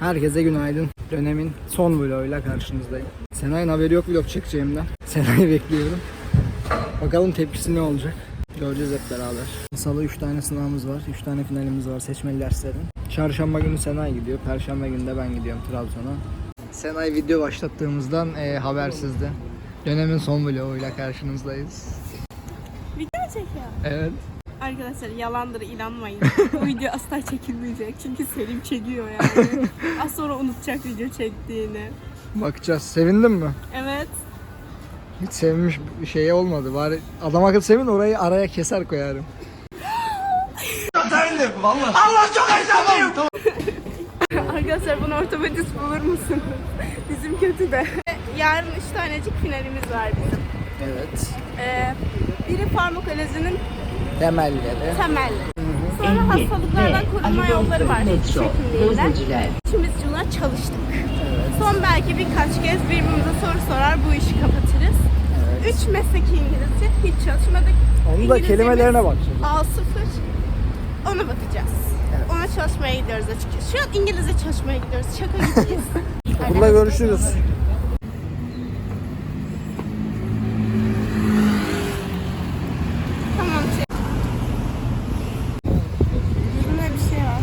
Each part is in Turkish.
Herkese günaydın. Dönemin son vloguyla karşınızdayım. Senay'ın haberi yok vlog çekeceğimden. Senay'ı bekliyorum. Bakalım tepkisi ne olacak. Göreceğiz hep beraber. Salı 3 tane sınavımız var. 3 tane finalimiz var seçmeli derslerin. Çarşamba günü Senay gidiyor. Perşembe günü de ben gidiyorum Trabzon'a. Senay video başlattığımızdan e, habersizdi. Dönemin son vloguyla karşınızdayız. Video mu çekiyor? Evet. Arkadaşlar yalandır inanmayın. Bu video asla çekilmeyecek. Çünkü Selim çekiyor yani. Az sonra unutacak video çektiğini. Bakacağız. Sevindin mi? Evet. Hiç sevinmiş bir şey olmadı. Bari adam akıl sevin orayı araya keser koyarım. Arkadaşlar bunu ortopedist bulur musunuz? Bizim kötü de. Yarın üç tanecik finalimiz var bizim. Evet. Ee, biri farmakolojinin Temelleri. temelleri. Sonra hastalıklardan korunma yolları var. Diş hekimliğinden. İkimiz çalıştık. Son belki birkaç kez birbirimize soru sorar bu işi kapatırız. Evet. Üç mesleki İngilizce hiç çalışmadık. Onu da kelimelerine bakacağız. A0. Ona bakacağız. Evet. Ona çalışmaya gidiyoruz açıkçası. Şu an İngilizce çalışmaya gidiyoruz. Şaka gibiyiz. Okulda görüşürüz. tamam çek. Yüzümde bir şey var.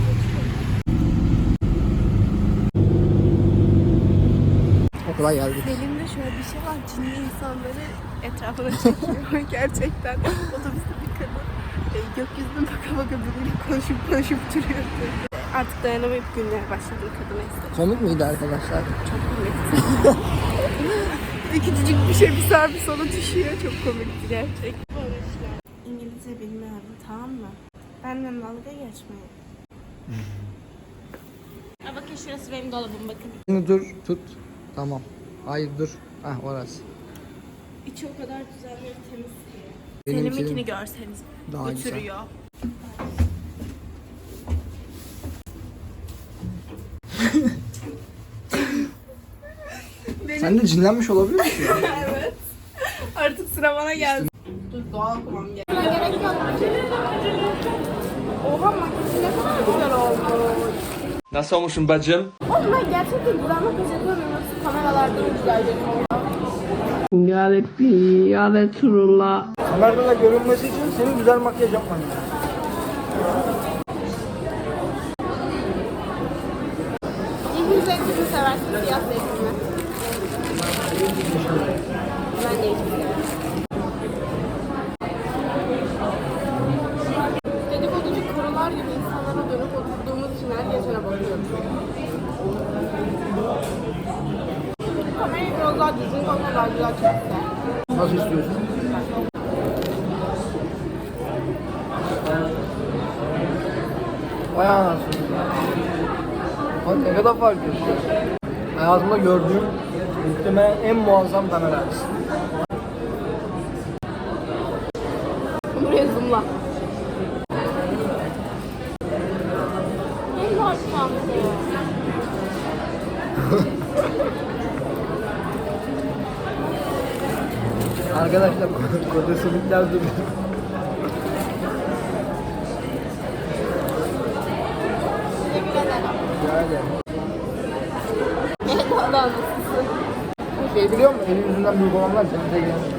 Okula geldik. Elimde şöyle bir şey var. Cinli insanları etrafına çekiyor. Gerçekten. Otobüste bir kadın. E, gökyüzüne baka baka biriyle konuşup konuşup duruyordu. Artık dayanamayıp gülmeye başladım kadına istedim. Komik miydi arkadaşlar? Çok komik. Küçücük bir şey bir sağa bir sola düşüyor. Çok komikti gerçekten. İngilizce bilmiyorum tamam mı? Benden dalga geçmeyin. Bakın şurası benim dolabım bakın. Şimdi dur tut. Tamam. Hayır dur. Hah orası. İçi o kadar güzel ve temiz ki. Selim'inkini görseniz daha güzel. götürüyor. Sen de cinlenmiş olabilir misin? evet. Artık sıra bana geldi. Dur doğal kumam gel. Oha makyajı ne kadar güzel olmuş. Nasıl olmuşum bacım? Oğlum ben gerçekten güzel makyaj mı güzel görünüyor? Ya Rabbi, ya Resulullah. Kamerada görünmesi için senin güzel makyaj yapman lazım. Biraz daha düzgün koyma güzel çekse. Nasıl istiyorsun? Vay anasını. Ne kadar fark ediyor. Hayatımda gördüğüm muhtemelen en muazzam kamera açısı. Buraya zoomla. En hoş Arkadaşlar kodesilikler duruyor. Evet Allah'ım. Şey biliyor musun? Eli yüzünden büyük olanlar cennete giremiyor.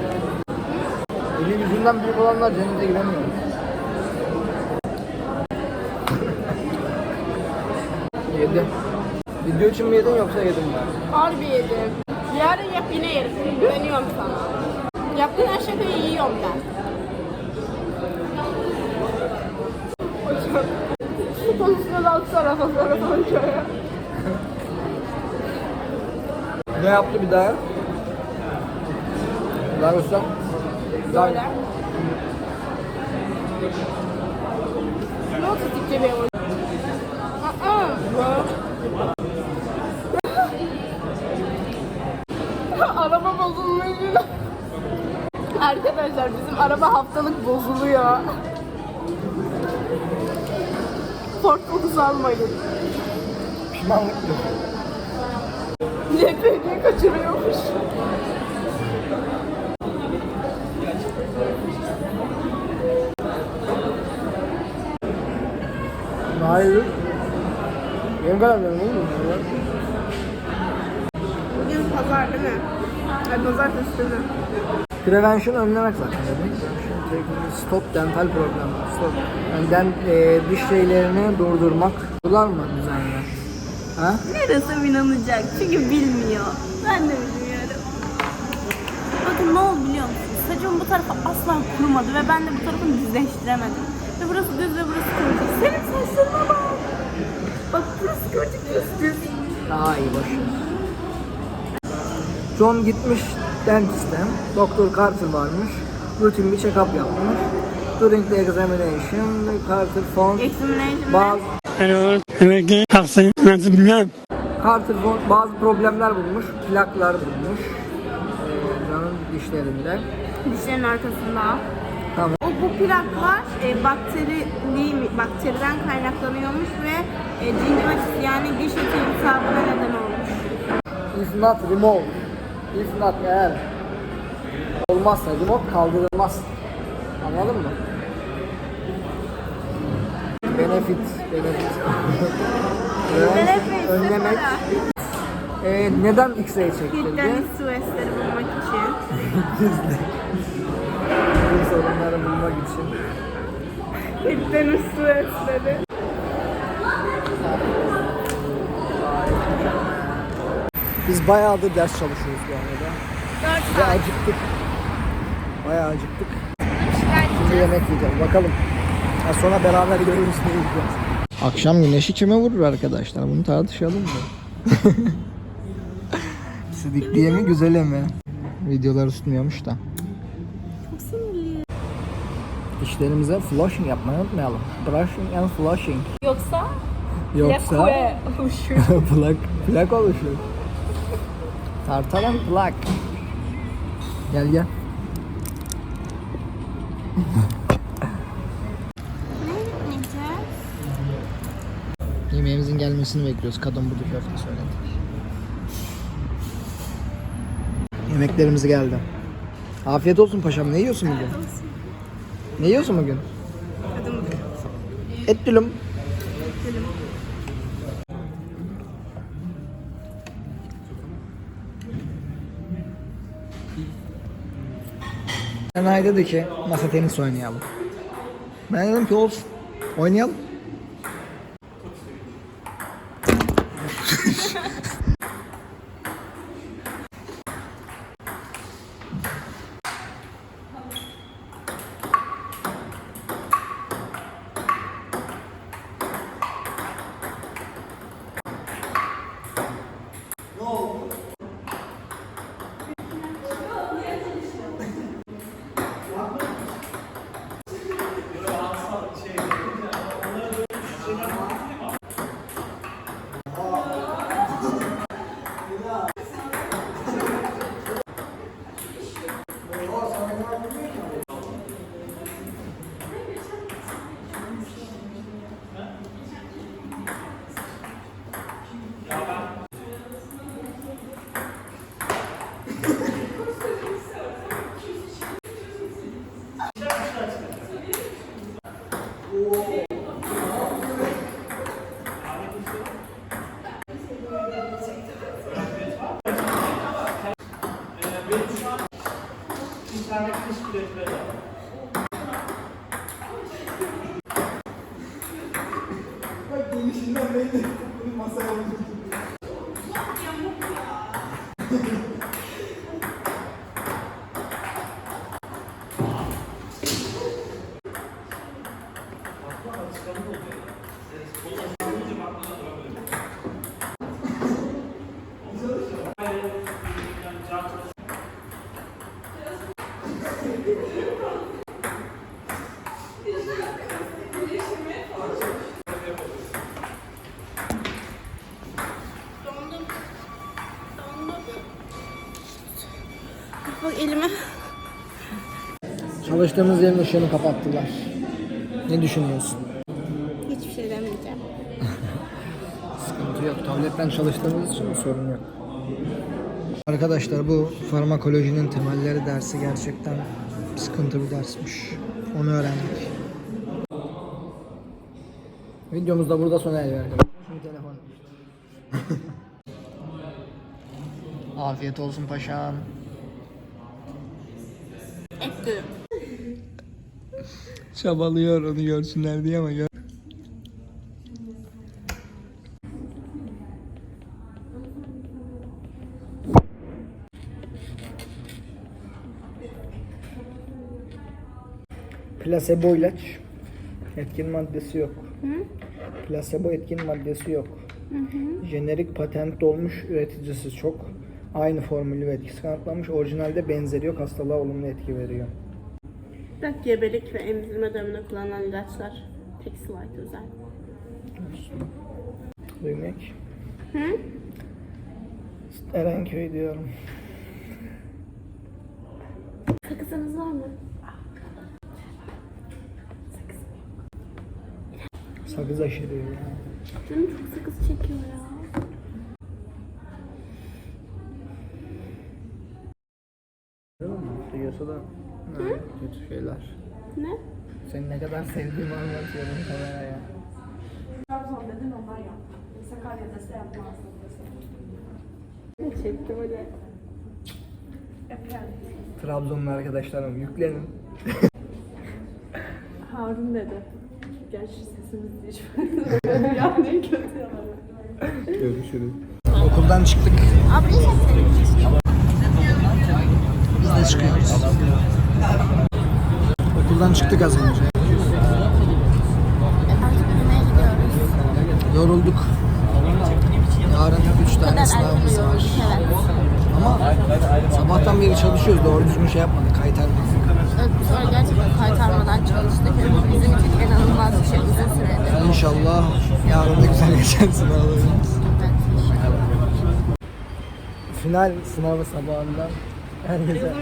Eli yüzünden büyük olanlar cennete giremiyor. Yedim. Video için mi yedin yoksa yedim ben? Harbi yedim. Yarın yap yine yerim. Güveniyorum sana. Yaptığın her şakayı yiyorum ben. Şu konusunda da altısı arasa sonra Ne yaptı bir daha? Daha göster. Böyle. Ne oldu bir oyun? Araba bozulmuş. Arkadaşlar bizim araba haftalık bozuluyor. Ford Focus almayın. Pişmanlık yok. LPG kaçırıyormuş. Hayır. Ne kadar benim oğlum ya? Bugün pazar değil mi? Ay pazartesi değil mi? Prevention önlemek zaten demek. Stop dental problem. Stop. Yani den, e, diş şeylerini durdurmak. Bunlar mı düzenli? Ha? Neresi inanacak? Çünkü bilmiyor. Ben de bilmiyorum. Bakın ne oldu biliyor musunuz? Saçım bu tarafa asla kurumadı ve ben de bu tarafını düzleştiremedim. Ve burası düz ve burası kıvırcık. Senin saçlarına bak. Bak burası kıvırcık, burası düz. Daha iyi ver. John gitmiş dentiste. Doktor Carter varmış. Rutin bir check-up yapmış. During the examination, Carter found Examination bazı Hello, emekli taksi nasıl bilmem. Found bazı problemler bulmuş. Plaklar bulmuş. Ee, John'un dişlerinde. dişlerin arkasında. Tamam. O bu plaklar e, bakteri değil mi? Bakteriden kaynaklanıyormuş ve e, gingivitis yani diş eti iltihabına neden olmuş. If not remove. If not eğer olmazsa remove kaldırılmaz. Anladın mı? Benefit, benefit. Benefit, önlemek. Ee, neden X-ray çektirdi? Hilden Suezleri bulmak için. Bu sorunları bulmak için. Hilden Suezleri. Biz bayağıdır ders çalışıyoruz bu arada. 4 Ve acıktık. Bayağı acıktık. Şimdi yemek yiyeceğiz. Bakalım. Ha, sonra beraber görürüz ne yiyeceğiz. Akşam güneşi kime vurur arkadaşlar? Bunu tartışalım mı? Sidikliye mi güzele mi? Videolar tutmuyormuş da. Dişlerimize flushing yapmayı unutmayalım. Brushing and flushing. Yoksa Yoksa Lekue oluşuyor. plak, plak oluşur. Tartaran plak. Gel gel. Ne yiyeceğiz? Gelmesini bekliyoruz. Kadın budu köfte söyledi. Yemeklerimiz geldi. Afiyet olsun paşam. Ne yiyorsun bugün? Ne yiyorsun bugün? Kadın Et dülüm. Senay dedi ki masa tenis oynayalım. Ben dedim ki olsun. Oynayalım. Bak elime. Çalıştığımız yerin ışığını kapattılar. Ne düşünüyorsun? Hiçbir şey demeyeceğim. Sıkıntı yok. Tabletten çalıştığımız için sorun yok. Arkadaşlar bu farmakolojinin temelleri dersi gerçekten sıkıntı bir dersmiş. Onu öğrendik. Videomuz da burada sona eriyor. Şimdi telefon. Afiyet olsun paşam. Çabalıyor onu görsünler diye ama gör. Plasebo ilaç. Etkin maddesi yok. Plasebo etkin maddesi yok. Jenerik patent olmuş üreticisi çok. Aynı formülü ve etkisi kanıtlanmış. Orijinalde benzeri yok. Hastalığa olumlu etki veriyor. Bak gebelik ve emzirme döneminde kullanılan ilaçlar. Pexlite özel. Duymak. Hı? Erenköy diyorum. Sakızınız var mı? Sakız aşırıyor ya. Canım çok sakız çekiyor ya. Duyuyorsa da ha, kötü şeyler. Ne? Seni ne kadar sevdiğimi anlatıyorum kameraya. Ne çekti öyle? Trabzonlu arkadaşlarım yüklenin. Harun dedi. Gerçi sesimiz hiç yani kötü yalan. Görüşürüz. Okuldan çıktık. Biz de çıkıyoruz. Okuldan çıktık az önce. Yorulduk. Yarın 3 tane sınavımız var. Ama sabahtan beri çalışıyoruz. Doğru düzgün şey yapmadık. Kaytarmadık. Evet, sonra gerçekten kaytarmadan çalıştık. Bizim için inanılmaz bir şey uzun süredir. İnşallah yarın da güzel geçer sınavlarımız. Final sınavı sabahından herkese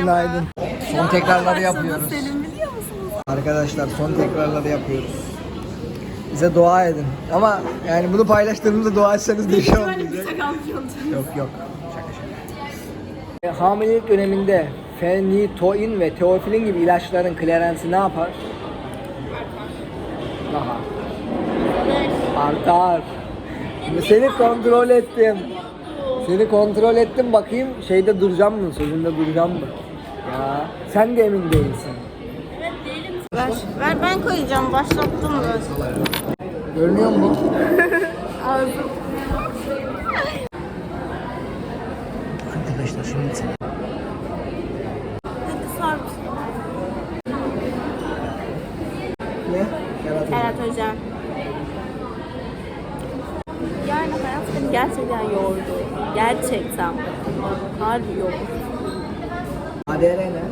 günaydın. Son tekrarları yapıyoruz. Arkadaşlar son tekrarları yapıyoruz. Bize dua edin. Ama yani bunu paylaştığımızda dua etseniz de bir şey olmayacak. Yok yok. Şaka şaka. E, Hamilelik döneminde fenitoin ve teofilin gibi ilaçların klerensi ne yapar? Daha. Artar. Şimdi seni kontrol ettim. Seni kontrol ettim bakayım şeyde duracağım mı? Sözünde duracağım mı? Ya sen de emin değilsin. Ver, ver ben koyacağım. Başlattım da. Görünüyor mu? Arkadaşlar şimdi sen. Hadi sor. Ne? Yarat Evet hocam. Yani hayat beni gerçekten yordu. Gerçekten. Harbi yordu. ADR ne?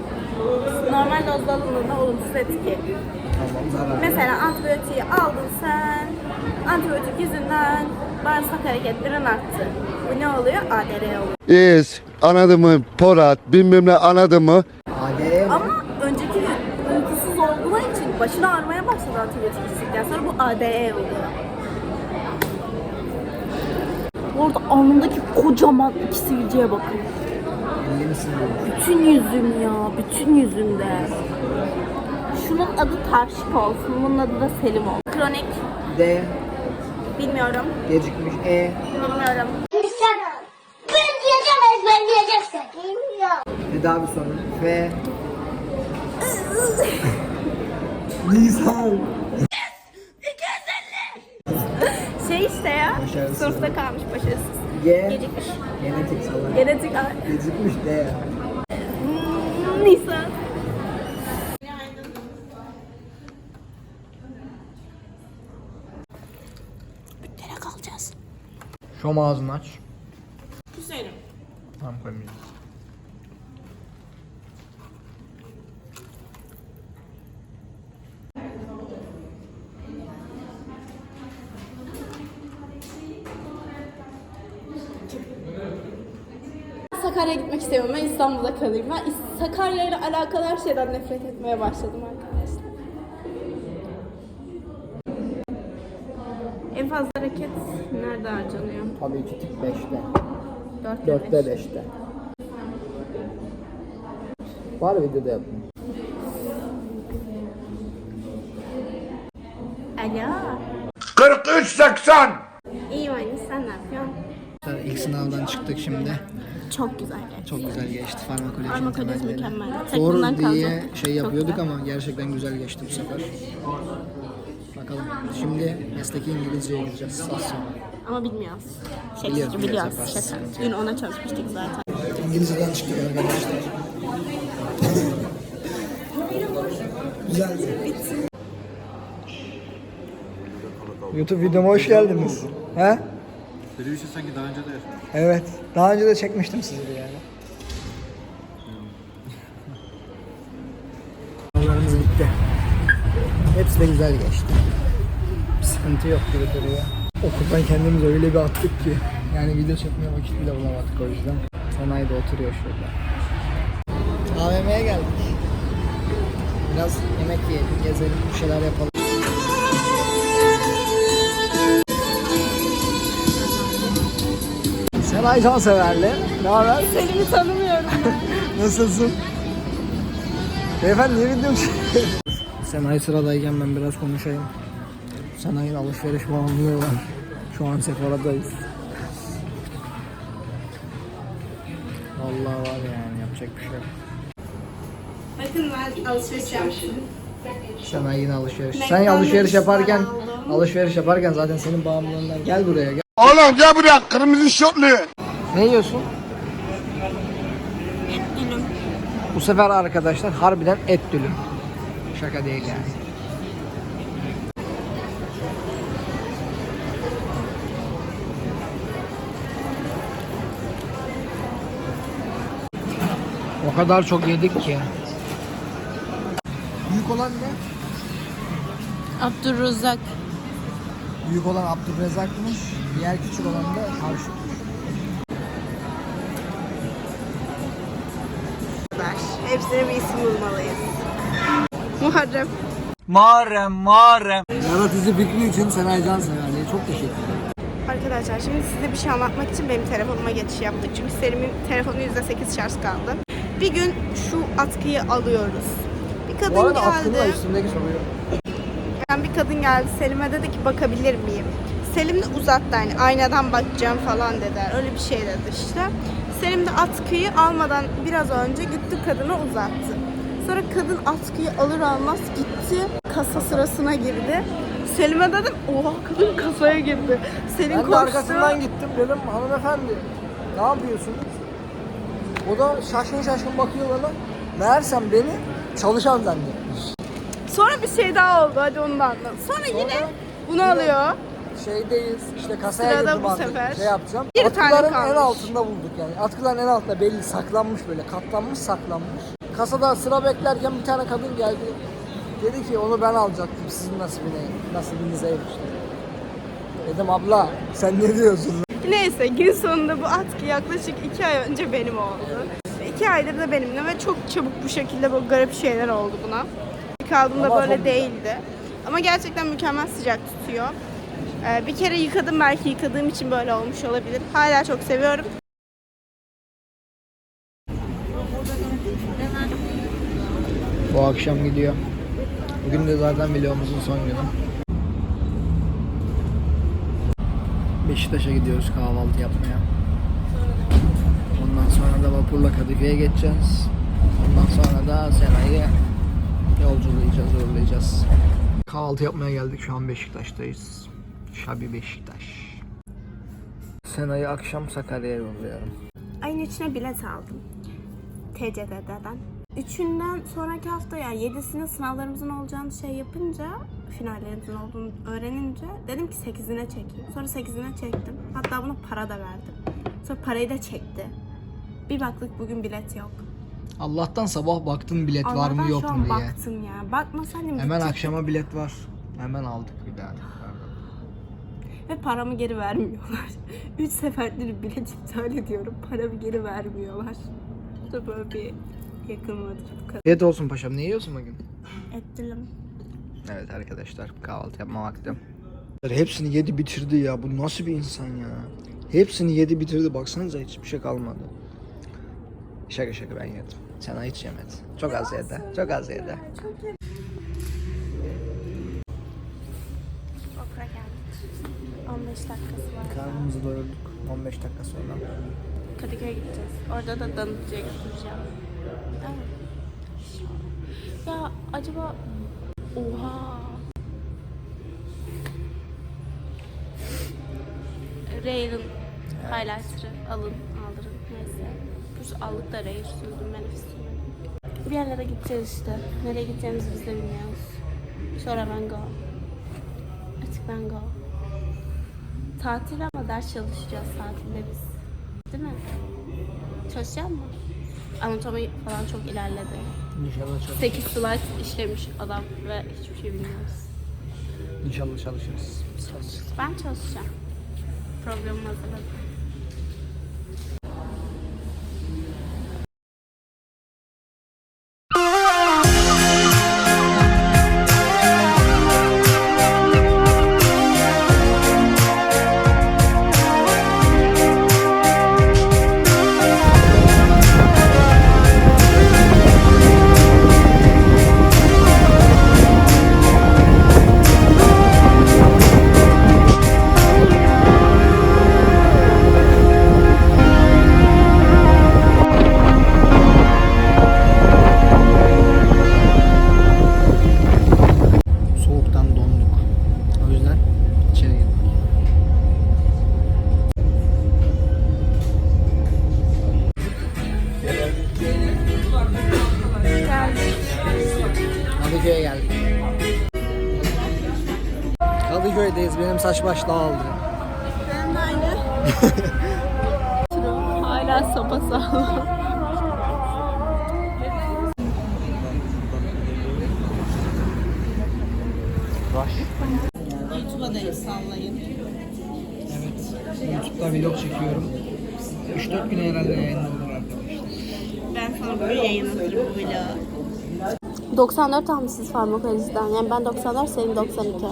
Normal dozda alındığında olumsuz etki. Tamam zarar. Mesela antibiyotiği aldın sen. Antibiyotik yüzünden bağırsak hareketlerin arttı. Bu ne oluyor? ADR oluyor. İz, anladın mı? Porat, bilmem ne anladın mı? ADR? Ama önceki uykusuz olduğu için başını ağrımaya başladı antibiyotik içtikten sonra bu ADE oluyor. Orada alnındaki kocaman iki sivilceye bakın. Bütün yüzüm ya, bütün yüzümde. Şunun adı Tarşik olsun, bunun adı da Selim olsun. Kronik, D. bilmiyorum, Gecikmiş. E. bilmiyorum. Ben diyeceğim ezberleyeceksin. Bilmiyorum. Tedavi sonu. F. Nisan. Şey işte ya, Başarısız. sınıfta kalmış başarısız. G. Gecikmiş. Genetik salak. Genetik, Gecikmiş D. Hmm, Nisan. Büttlere kalacağız. Şom ağzını aç. Güzelim. Tamam koymayacağız. Kalayım. Ben Sakarya ile alakalı her şeyden nefret etmeye başladım arkadaşlar. En fazla hareket nerede harcanıyor? Tabii ki tip 5'te. 4 4'te 5'te. Var videoda yapın. Alo. 43-80! İyiyim anne sen ne yapıyorsun? İlk sınavdan çıktık şimdi. Çok güzel geçti. Çok güzel geçti farmakoloji Farmakoloji mükemmel. Zor diye şey yapıyorduk ama gerçekten güzel geçti bu sefer. Bakalım. Şimdi mesleki İngilizceye gireceğiz. Az sonra. Ama bilmiyoruz. Biliyoruz, Şakacı biliyoruz. yaparız. Şaka. Dün ona çalışmıştık zaten. İngilizceden çıktık arkadaşlar. Güzel. YouTube videoma hoş geldiniz. He? Böyle bir şey sanki daha önce de Evet. Daha önce de çekmiştim sizi de yani. Sınavlarımız bitti. Hepsi de güzel geçti. Bir sıkıntı yok gibi duruyor. Okuldan kendimizi öyle bir attık ki. Yani video çekmeye vakit bile bulamadık o yüzden. Sanayi de oturuyor şurada. AVM'ye geldik. Biraz yemek yiyelim, gezelim, bir şeyler yapalım. Sen Aycan Severli. Ne haber? Selim'i tanımıyorum. Nasılsın? Beyefendi niye video Senay sıradayken ben biraz konuşayım. Senay'ın alışveriş bağımlılığı var. Şu an Sephora'dayız. Vallahi var yani yapacak bir şey yok. Bakın ben alışveriş yaptım. Senay yine alışveriş. Sen alışveriş yaparken alışveriş yaparken zaten senin bağımlılığından gel buraya gel. Oğlum gel buraya kırmızı şortlu. Ne yiyorsun? Gülüm. Bu sefer arkadaşlar harbiden et dülüm. Şaka değil yani. O kadar çok yedik ki. Büyük olan ne? Abdurrazak. Büyük olan Abdülrezzak'mış. Diğer küçük olan da Harşut'muş. Hepsine bir isim bulmalıyız. Muharrem. Yaratıcı fikri için Senay Can Severli'ye çok teşekkür ederim. Arkadaşlar şimdi size bir şey anlatmak için benim telefonuma geçiş yaptık. Çünkü Selim'in telefonu %8 şarj kaldı. Bir gün şu atkıyı alıyoruz. Bir kadın Bu arada geldi. üstündeki soruyor. Yani bir kadın geldi Selim'e dedi ki bakabilir miyim? Selim de uzattı hani aynadan bakacağım falan dediler. Öyle bir şey dedi işte. Selim de atkıyı almadan biraz önce gitti kadına uzattı. Sonra kadın atkıyı alır almaz gitti kasa sırasına girdi. Selim'e dedim oha kadın kasaya girdi. Selim Ben de koştu. arkasından gittim dedim hanımefendi ne yapıyorsunuz? O da şaşkın şaşkın bakıyor bana. Meğersem beni çalışan zannetmiş. Sonra bir şey daha oldu hadi onu da anlat. Sonra yine bunu alıyor. Şeydeyiz işte kasaya Sırada girdim bu artık sefer. şey yapacağım. Bir tane Atkıların en kalmış. altında bulduk yani. Atkıların en altında belli saklanmış böyle katlanmış saklanmış. Kasada sıra beklerken bir tane kadın geldi. Dedi ki onu ben alacaktım sizin nasibine, nasibinizeymiş dedi. Dedim abla sen ne diyorsun? Neyse gün sonunda bu atkı yaklaşık iki ay önce benim oldu. İki aydır da benimle ve çok çabuk bu şekilde böyle garip şeyler oldu buna. İlk aldığımda Ama böyle güzel. değildi. Ama gerçekten mükemmel sıcak tutuyor. Ee, bir kere yıkadım belki yıkadığım için böyle olmuş olabilir. Hala çok seviyorum. Bu akşam gidiyor. Bugün de zaten vlogumuzun son günü. Beşiktaş'a gidiyoruz kahvaltı yapmaya. Ondan sonra da vapurla Kadıköy'e geçeceğiz. Ondan sonra da Sena'yı yolculayacağız, uğurlayacağız. Kahvaltı yapmaya geldik. Şu an Beşiktaş'tayız. Şabi Beşiktaş. Sena'yı akşam Sakarya'ya yolluyorum. Ayın içine bilet aldım. TCDD'den. Üçünden sonraki hafta yani yedisinde sınavlarımızın olacağını şey yapınca finallerimizin olduğunu öğrenince dedim ki sekizine çekeyim. Sonra sekizine çektim. Hatta buna para da verdim. Sonra parayı da çekti. Bir baktık bugün bilet yok. Allah'tan sabah baktın bilet var Allah'tan mı yok şu mu an diye. baktım ya. Bakmasaydım Hemen gidecektim. akşama bilet var. Hemen aldık bir daha. Ve paramı geri vermiyorlar. Üç seferdir bilet iptal ediyorum. Paramı geri vermiyorlar. Bu da böyle bir yakınmadır bu kadar. Afiyet olsun paşam. Ne yiyorsun bugün? Ettilim. Evet arkadaşlar kahvaltı yapma vakti. Hepsini yedi bitirdi ya. Bu nasıl bir insan ya? Hepsini yedi bitirdi. Baksanıza hiçbir şey kalmadı. Şaka şaka ben yedim. Sen hiç yemedin. Çok az yedi. Çok az yedi. Dakikası var. Karnımızı doyurduk. 15 dakika sonra. Kadıköy'e gideceğiz. Orada da danıtçıya götüreceğim. Mi? Ya acaba... Oha! Ray'ın highlighter'ı alın, aldırın. Neyse. Bu allık da Ray sürdüm ben üstüme. Bir yerlere gideceğiz işte. Nereye gideceğimizi biz de bilmiyoruz. Sonra ben go. Artık ben go. Tatil ama ders çalışacağız tatilde biz. Değil mi? Çalışacak mı? Anatomi falan çok ilerledi. İnşallah çalış. 8 slide işlemiş adam ve hiçbir şey bilmiyoruz. İnşallah çalışırız. Çalışırız. Ben çalışacağım. Programımı hazırladım. Evet. YouTube'da vlog çekiyorum. 3-4 güne herhalde yayınlanır arkadaşlar. Ben sana böyle yayınlatırım bu vlogu. 94 almışsınız farmakolojiden. Yani ben 94, senin 92.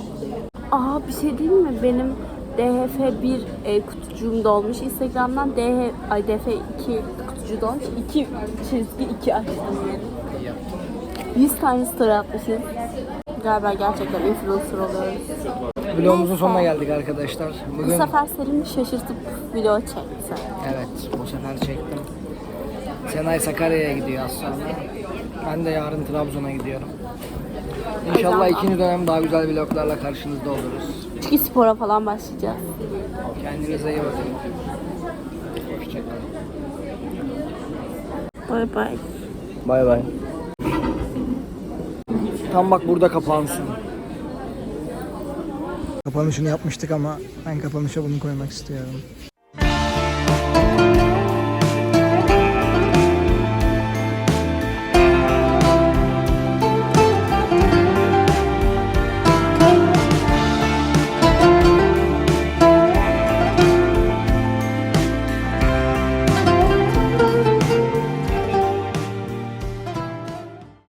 Aa bir şey değil mi? Benim DHF1 e, kutucuğum dolmuş. Instagram'dan DH, ay DF2 kutucuğu dolmuş. 2 çizgi 2 açtım yani. 100 tane story atmışız. Galiba gerçekten influencer oluyoruz. Vlogumuzun sonuna geldik arkadaşlar. Bu Bugün sefer Selim şaşırtıp video çekti. evet bu sefer çektim. Senay Sakarya'ya gidiyor az sonra. Ben de yarın Trabzon'a gidiyorum. İnşallah ikinci dönem daha güzel vloglarla karşınızda oluruz. Çünkü spora falan başlayacağız. Kendinize iyi bakın. Hoşçakalın. Bay bay. Bay bay. Tam bak burada kapansın. Kapanışını yapmıştık ama ben kapanışa bunu koymak istiyorum.